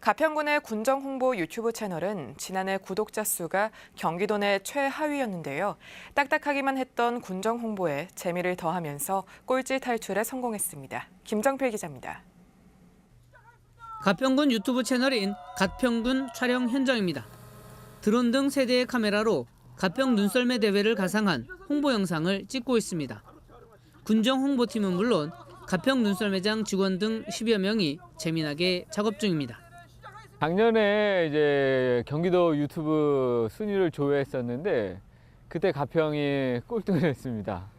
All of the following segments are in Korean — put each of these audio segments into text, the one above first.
가평군의 군정 홍보 유튜브 채널은 지난해 구독자 수가 경기도 내 최하위였는데요. 딱딱하기만 했던 군정 홍보에 재미를 더하면서 꼴찌 탈출에 성공했습니다. 김정필 기자입니다. 가평군 유튜브 채널인 가평군 촬영 현장입니다. 드론 등 세 대의 카메라로 가평 눈썰매 대회를 가상한 홍보 영상을 찍고 있습니다. 군정 홍보팀은 물론 가평 눈썰매장 직원 등 10여 명이 재미나게 작업 중입니다. 작년에 이제 경기도 유튜브 순위를 조회했었는데 그때 가평이 꼴등을 했습니다.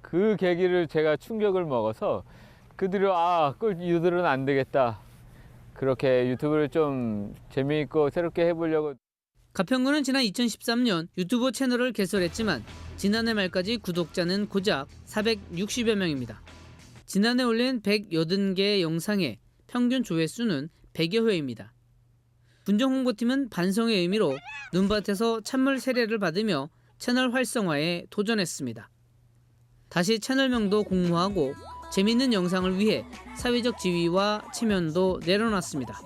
그 계기를 제가 충격을 먹어서 그들이 아, 꼴 이들은 안 되겠다. 그렇게 유튜브를 좀 재미있고 새롭게 해보려고 가평군은 지난 2013년 유튜브 채널을 개설했지만 지난해 말까지 구독자는 고작 460여 명입니다. 지난해 올린 180개의 영상의 평균 조회수는 100여 회입니다. 군정 홍보팀은 반성의 의미로 눈밭에서 찬물 세례를 받으며 채널 활성화에 도전했습니다. 다시 채널명도 공모하고 재밌는 영상을 위해 사회적 지위와 체면도 내려놨습니다.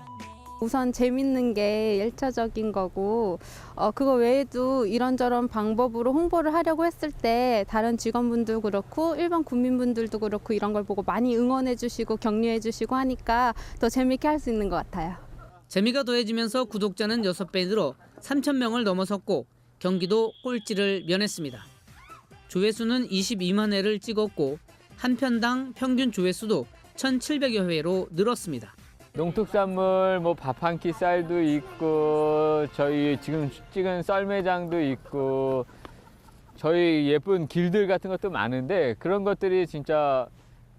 우선 재밌는 게 일차적인 거고 어, 그거 외에도 이런저런 방법으로 홍보를 하려고 했을 때 다른 직원분도 그렇고 일반 국민분들도 그렇고 이런 걸 보고 많이 응원해 주시고 격려해 주시고 하니까 더 재밌게 할 수 있는 것 같아요. 재미가 더해지면서 구독자는 6배 늘어 3천 명을 넘어섰고 경기도 꼴찌를 면했습니다. 조회수는 22만 회를 찍었고 한 편당 평균 조회수도 1,700여 회로 늘었습니다. 농특산물 뭐 밥 한 끼 쌀도 있고 저희 지금 찍은 썰매장도 있고 저희 예쁜 길들 같은 것도 많은데 그런 것들이 진짜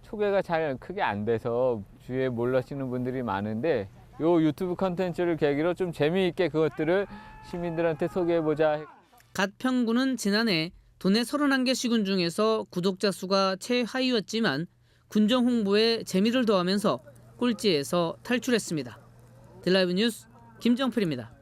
소개가 잘 크게 안 돼서 주위에 몰라시는 분들이 많은데 요 유튜브 컨텐츠를 계기로 좀 재미있게 그것들을 시민들한테 소개해보자 갓평군은 지난해 도내 31개 시군 중에서 구독자 수가 최하위였지만 군정 홍보에 재미를 더하면서 꼴찌에서 탈출했습니다. 딜라이브 뉴스 김정필입니다.